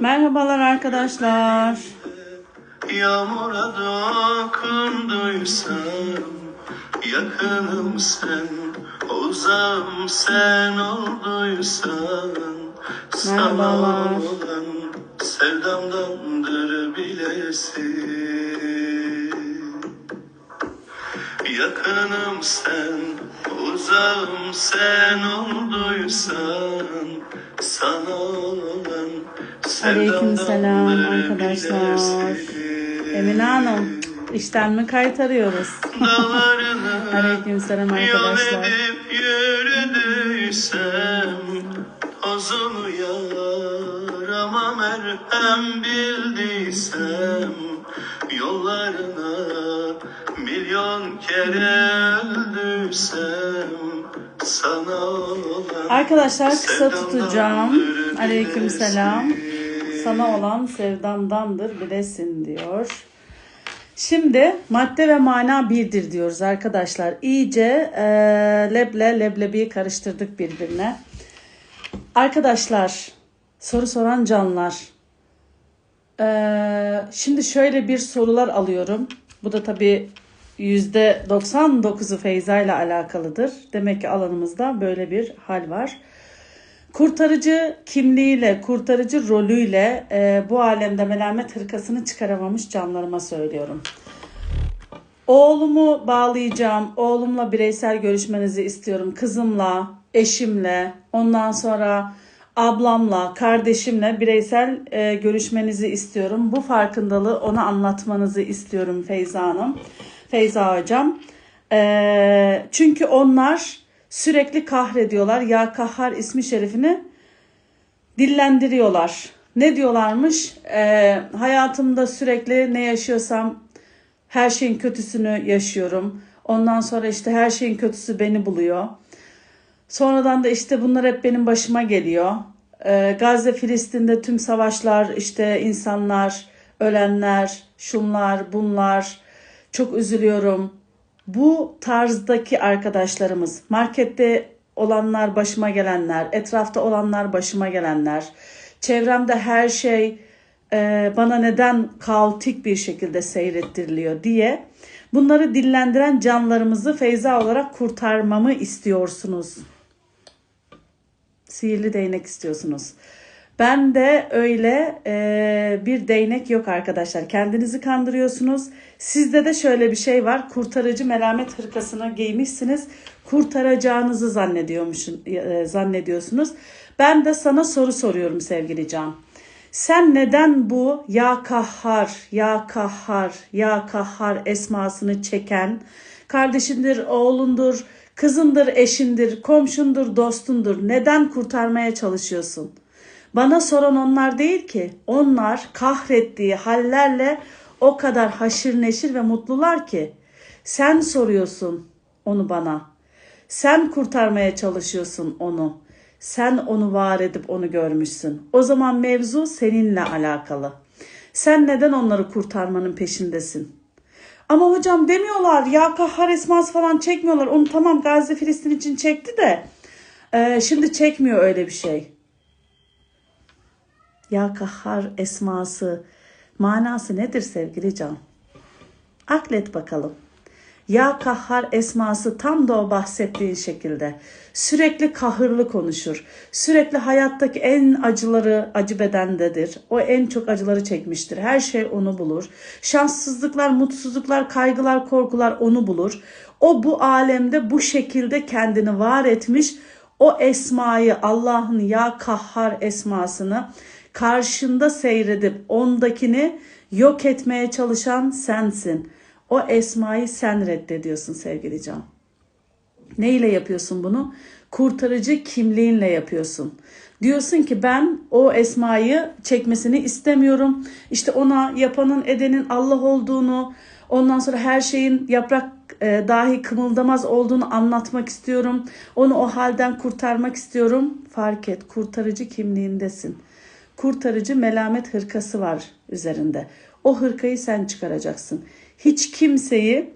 Merhabalar arkadaşlar. Yağmura dokunduysam Yakınım sen, uzağım sen olduysan. Sana olan sevdamdandır bilesin Yakınım sen, uzağım sen olduysan Sana olan sevdamdandır arkadaşlar. Emine Hanım, işten mi kaytarıyoruz? Dağlarını Aleykümselam yol arkadaşlar. edip yürüdüysem yarama merhem bildiysem Yollarına milyon kere öldüysem Sana olan Arkadaşlar kısa tutacağım. Aleykümselam. bilesin. Sana olan sevdamdandır bilesin diyor. Şimdi madde ve mana birdir diyoruz arkadaşlar. İyice e, leble leblebiyi karıştırdık birbirine. Arkadaşlar soru soran canlar. E, şimdi şöyle bir sorular alıyorum. Bu da tabii %99'u Feyza ile alakalıdır. Demek ki alanımızda böyle bir hal var. Kurtarıcı kimliğiyle, kurtarıcı rolüyle e, bu alemde melamet hırkasını çıkaramamış canlarıma söylüyorum. Oğlumu bağlayacağım. Oğlumla bireysel görüşmenizi istiyorum. Kızımla, eşimle, ondan sonra ablamla, kardeşimle bireysel e, görüşmenizi istiyorum. Bu farkındalığı ona anlatmanızı istiyorum Feyza Hanım. Feyza Hocam. E, çünkü onlar sürekli kahrediyorlar. Ya Kahhar ismi şerifini dillendiriyorlar. Ne diyorlarmış? Ee, hayatımda sürekli ne yaşıyorsam her şeyin kötüsünü yaşıyorum. Ondan sonra işte her şeyin kötüsü beni buluyor. Sonradan da işte bunlar hep benim başıma geliyor. Ee, Gazze, Filistin'de tüm savaşlar, işte insanlar, ölenler, şunlar, bunlar. Çok üzülüyorum. Bu tarzdaki arkadaşlarımız, markette olanlar başıma gelenler, etrafta olanlar başıma gelenler, çevremde her şey e, bana neden kaotik bir şekilde seyrettiriliyor diye bunları dillendiren canlarımızı Feyza olarak kurtarmamı istiyorsunuz. Sihirli değnek istiyorsunuz. Ben de öyle e, bir değnek yok arkadaşlar. Kendinizi kandırıyorsunuz. Sizde de şöyle bir şey var. Kurtarıcı melamet hırkasını giymişsiniz. Kurtaracağınızı zannediyormuşsun, e, zannediyorsunuz. Ben de sana soru soruyorum sevgili Can. Sen neden bu ya kahhar, ya kahhar, ya kahhar esmasını çeken kardeşindir, oğlundur, kızındır, eşindir, komşundur, dostundur. Neden kurtarmaya çalışıyorsun? Bana soran onlar değil ki. Onlar kahrettiği hallerle o kadar haşır neşir ve mutlular ki. Sen soruyorsun onu bana. Sen kurtarmaya çalışıyorsun onu. Sen onu var edip onu görmüşsün. O zaman mevzu seninle alakalı. Sen neden onları kurtarmanın peşindesin? Ama hocam demiyorlar ya kahhar esması falan çekmiyorlar. Onu tamam Gazze Filistin için çekti de e, şimdi çekmiyor öyle bir şey. Ya kahhar esması manası nedir sevgili Can? Aklet bakalım. Ya kahhar esması tam da o bahsettiğin şekilde. Sürekli kahırlı konuşur. Sürekli hayattaki en acıları acı bedendedir. O en çok acıları çekmiştir. Her şey onu bulur. Şanssızlıklar, mutsuzluklar, kaygılar, korkular onu bulur. O bu alemde bu şekilde kendini var etmiş. O esmayı Allah'ın ya kahhar esmasını karşında seyredip ondakini yok etmeye çalışan sensin. O esmayı sen reddediyorsun sevgili Can. Ne ile yapıyorsun bunu? Kurtarıcı kimliğinle yapıyorsun. Diyorsun ki ben o esmayı çekmesini istemiyorum. İşte ona yapanın edenin Allah olduğunu, ondan sonra her şeyin yaprak e, dahi kımıldamaz olduğunu anlatmak istiyorum. Onu o halden kurtarmak istiyorum. Fark et kurtarıcı kimliğindesin. Kurtarıcı melamet hırkası var üzerinde. O hırkayı sen çıkaracaksın. Hiç kimseyi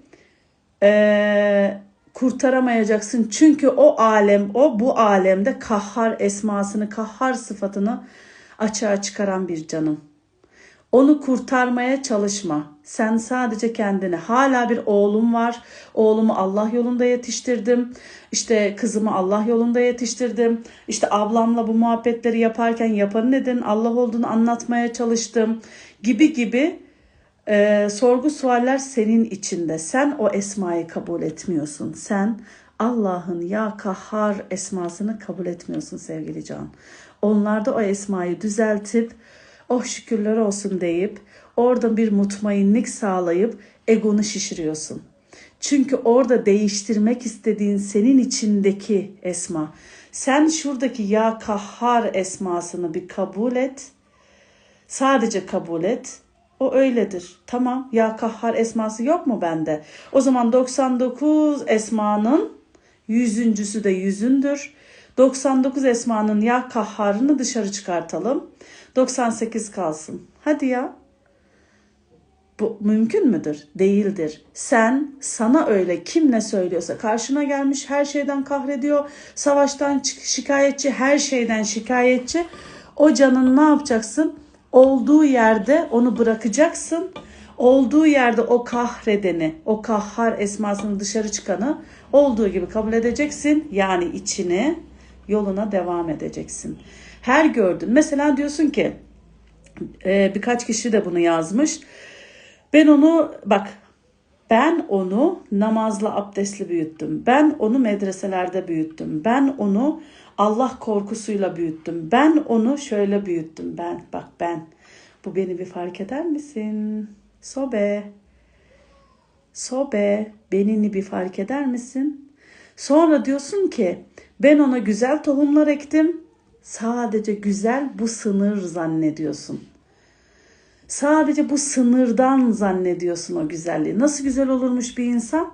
e, kurtaramayacaksın. Çünkü o alem, o bu alemde kahhar esmasını, kahhar sıfatını açığa çıkaran bir canım. Onu kurtarmaya çalışma. Sen sadece kendini. Hala bir oğlum var. Oğlumu Allah yolunda yetiştirdim. İşte kızımı Allah yolunda yetiştirdim. İşte ablamla bu muhabbetleri yaparken yapanın neden Allah olduğunu anlatmaya çalıştım. Gibi gibi e, sorgu sualler senin içinde. Sen o esmayı kabul etmiyorsun. Sen Allah'ın ya kahhar esmasını kabul etmiyorsun sevgili can. Onlar da o esmayı düzeltip oh şükürler olsun deyip orada bir mutmainlik sağlayıp egonu şişiriyorsun. Çünkü orada değiştirmek istediğin senin içindeki esma. Sen şuradaki ya kahhar esmasını bir kabul et. Sadece kabul et. O öyledir. Tamam ya kahhar esması yok mu bende? O zaman 99 esmanın yüzüncüsü de yüzündür. 99 esmanın ya kahharını dışarı çıkartalım. 98 kalsın. Hadi ya. Bu mümkün müdür? Değildir. Sen sana öyle kim ne söylüyorsa karşına gelmiş her şeyden kahrediyor. Savaştan şikayetçi, her şeyden şikayetçi. O canın ne yapacaksın? Olduğu yerde onu bırakacaksın. Olduğu yerde o kahredeni, o kahhar esmasını dışarı çıkanı olduğu gibi kabul edeceksin. Yani içini yoluna devam edeceksin. Her gördün. Mesela diyorsun ki e, birkaç kişi de bunu yazmış. Ben onu bak ben onu namazla abdestli büyüttüm. Ben onu medreselerde büyüttüm. Ben onu Allah korkusuyla büyüttüm. Ben onu şöyle büyüttüm. Ben bak ben. Bu beni bir fark eder misin? Sobe. Sobe. Benini bir fark eder misin? Sonra diyorsun ki ben ona güzel tohumlar ektim. Sadece güzel bu sınır zannediyorsun. Sadece bu sınırdan zannediyorsun o güzelliği. Nasıl güzel olurmuş bir insan?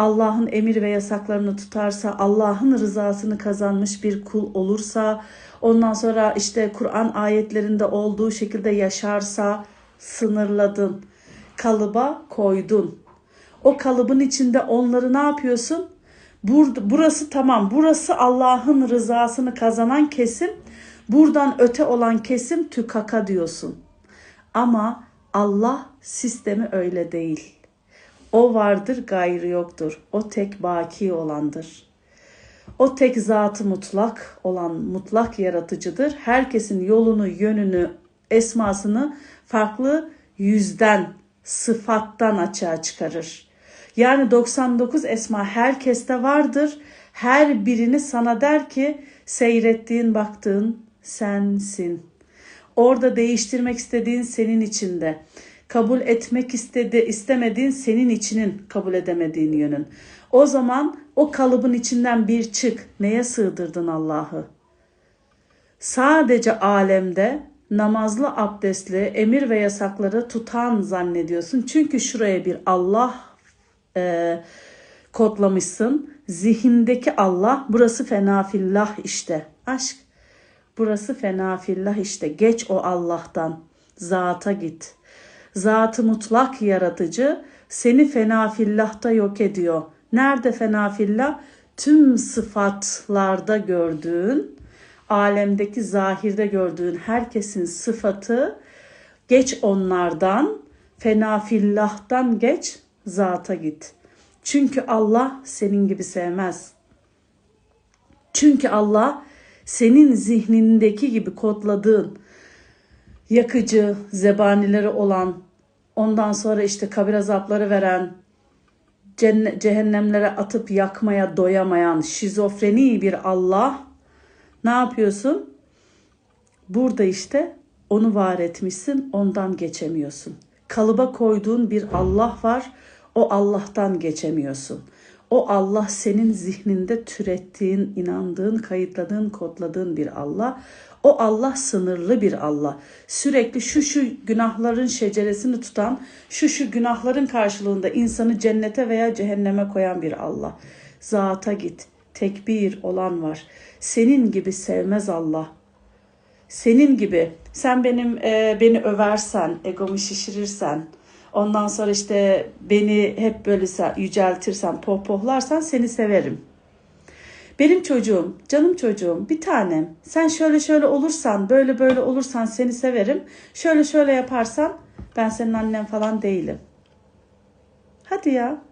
Allah'ın emir ve yasaklarını tutarsa, Allah'ın rızasını kazanmış bir kul olursa, ondan sonra işte Kur'an ayetlerinde olduğu şekilde yaşarsa sınırladın, kalıba koydun. O kalıbın içinde onları ne yapıyorsun? Burası tamam, burası Allah'ın rızasını kazanan kesim, buradan öte olan kesim tükaka diyorsun. Ama Allah sistemi öyle değil. O vardır gayrı yoktur. O tek baki olandır. O tek zatı mutlak olan mutlak yaratıcıdır. Herkesin yolunu, yönünü, esmasını farklı yüzden, sıfattan açığa çıkarır. Yani 99 esma herkeste vardır. Her birini sana der ki seyrettiğin, baktığın sensin. Orada değiştirmek istediğin senin içinde. Kabul etmek istedi, istemediğin senin içinin kabul edemediğin yönün. O zaman o kalıbın içinden bir çık. Neye sığdırdın Allah'ı? Sadece alemde namazlı abdestli emir ve yasakları tutan zannediyorsun. Çünkü şuraya bir Allah e, kodlamışsın. Zihindeki Allah burası fenafillah işte. Aşk burası fenafillah işte. Geç o Allah'tan. Zata git. Zatı mutlak yaratıcı seni fenafillahta yok ediyor. Nerede fenafillah? Tüm sıfatlarda gördüğün, alemdeki zahirde gördüğün herkesin sıfatı geç onlardan, fenafillahtan geç, zata git. Çünkü Allah senin gibi sevmez. Çünkü Allah senin zihnindeki gibi kodladığın yakıcı, zebanileri olan, ondan sonra işte kabir azapları veren, cehennemlere atıp yakmaya doyamayan şizofreni bir Allah ne yapıyorsun? Burada işte onu var etmişsin, ondan geçemiyorsun. Kalıba koyduğun bir Allah var, o Allah'tan geçemiyorsun. O Allah senin zihninde türettiğin, inandığın, kayıtladığın, kodladığın bir Allah. O Allah sınırlı bir Allah. Sürekli şu şu günahların şeceresini tutan, şu şu günahların karşılığında insanı cennete veya cehenneme koyan bir Allah. Zata git. Tekbir olan var. Senin gibi sevmez Allah. Senin gibi sen benim e, beni översen, egomu şişirirsen, Ondan sonra işte beni hep böyle yüceltirsen, pohpohlarsan seni severim. Benim çocuğum, canım çocuğum, bir tanem. Sen şöyle şöyle olursan, böyle böyle olursan seni severim. Şöyle şöyle yaparsan ben senin annen falan değilim. Hadi ya.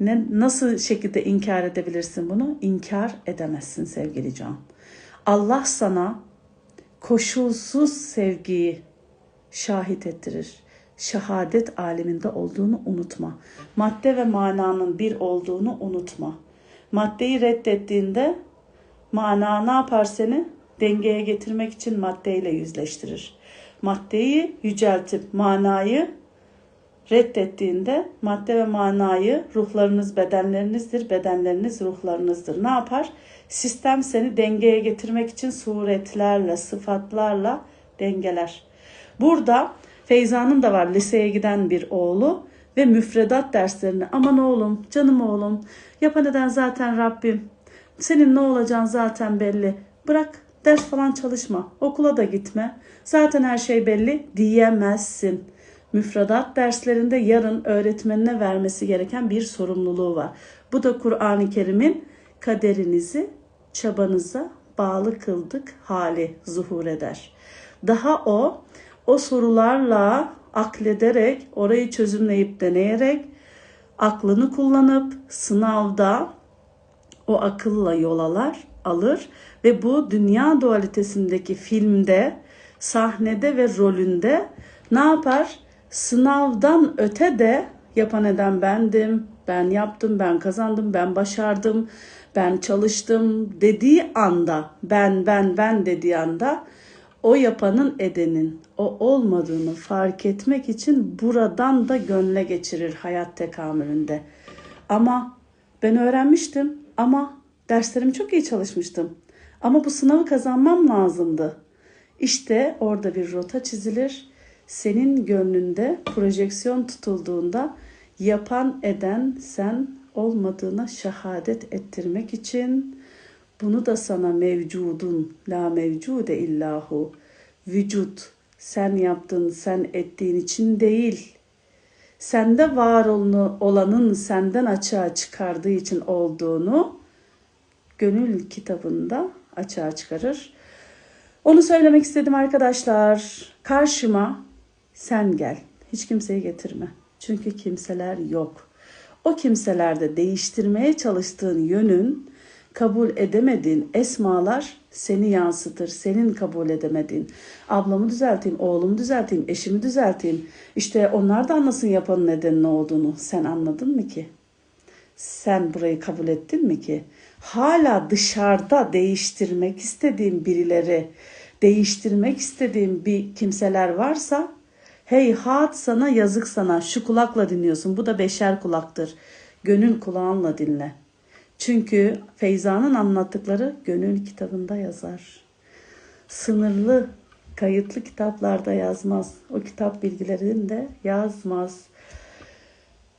Ne, nasıl şekilde inkar edebilirsin bunu? İnkar edemezsin sevgili Can. Allah sana koşulsuz sevgiyi şahit ettirir. Şehadet aleminde olduğunu unutma. Madde ve mananın bir olduğunu unutma. Maddeyi reddettiğinde mana ne yapar seni? Dengeye getirmek için maddeyle yüzleştirir. Maddeyi yüceltip manayı reddettiğinde madde ve manayı ruhlarınız bedenlerinizdir, bedenleriniz ruhlarınızdır. Ne yapar? Sistem seni dengeye getirmek için suretlerle, sıfatlarla dengeler. Burada Feyza'nın da var liseye giden bir oğlu ve müfredat derslerini aman oğlum, canım oğlum, yapan eden zaten Rabbim. Senin ne olacağın zaten belli. Bırak ders falan çalışma. Okula da gitme. Zaten her şey belli diyemezsin. Müfredat derslerinde yarın öğretmenine vermesi gereken bir sorumluluğu var. Bu da Kur'an-ı Kerim'in kaderinizi çabanıza bağlı kıldık hali zuhur eder. Daha o o sorularla aklederek, orayı çözümleyip deneyerek, aklını kullanıp sınavda o akılla yol alar, alır ve bu dünya dualitesindeki filmde, sahnede ve rolünde ne yapar? Sınavdan öte de yapan eden bendim, ben yaptım, ben kazandım, ben başardım, ben çalıştım dediği anda, ben ben ben dediği anda o yapanın edenin o olmadığını fark etmek için buradan da gönle geçirir hayat tekamülünde. Ama ben öğrenmiştim ama derslerimi çok iyi çalışmıştım. Ama bu sınavı kazanmam lazımdı. İşte orada bir rota çizilir. Senin gönlünde projeksiyon tutulduğunda yapan eden sen olmadığına şehadet ettirmek için bunu da sana mevcudun, la mevcude illahu, vücut, sen yaptın, sen ettiğin için değil. Sende var olanın senden açığa çıkardığı için olduğunu gönül kitabında açığa çıkarır. Onu söylemek istedim arkadaşlar. Karşıma sen gel. Hiç kimseyi getirme. Çünkü kimseler yok. O kimselerde değiştirmeye çalıştığın yönün kabul edemediğin esmalar seni yansıtır. Senin kabul edemediğin. Ablamı düzelteyim, oğlumu düzelteyim, eşimi düzelteyim. İşte onlar da anlasın yapanın nedenin ne olduğunu. Sen anladın mı ki? Sen burayı kabul ettin mi ki? Hala dışarıda değiştirmek istediğin birileri, değiştirmek istediğin bir kimseler varsa hey hat sana yazık sana şu kulakla dinliyorsun. Bu da beşer kulaktır. Gönül kulağınla dinle. Çünkü Feyza'nın anlattıkları gönül kitabında yazar. Sınırlı, kayıtlı kitaplarda yazmaz. O kitap bilgilerini de yazmaz.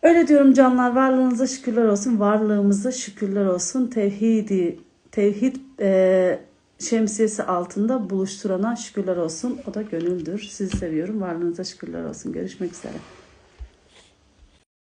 Öyle diyorum canlar varlığınıza şükürler olsun. Varlığımıza şükürler olsun. Tevhidi, tevhid e, şemsiyesi altında buluşturana şükürler olsun. O da gönüldür. Sizi seviyorum. Varlığınıza şükürler olsun. Görüşmek üzere.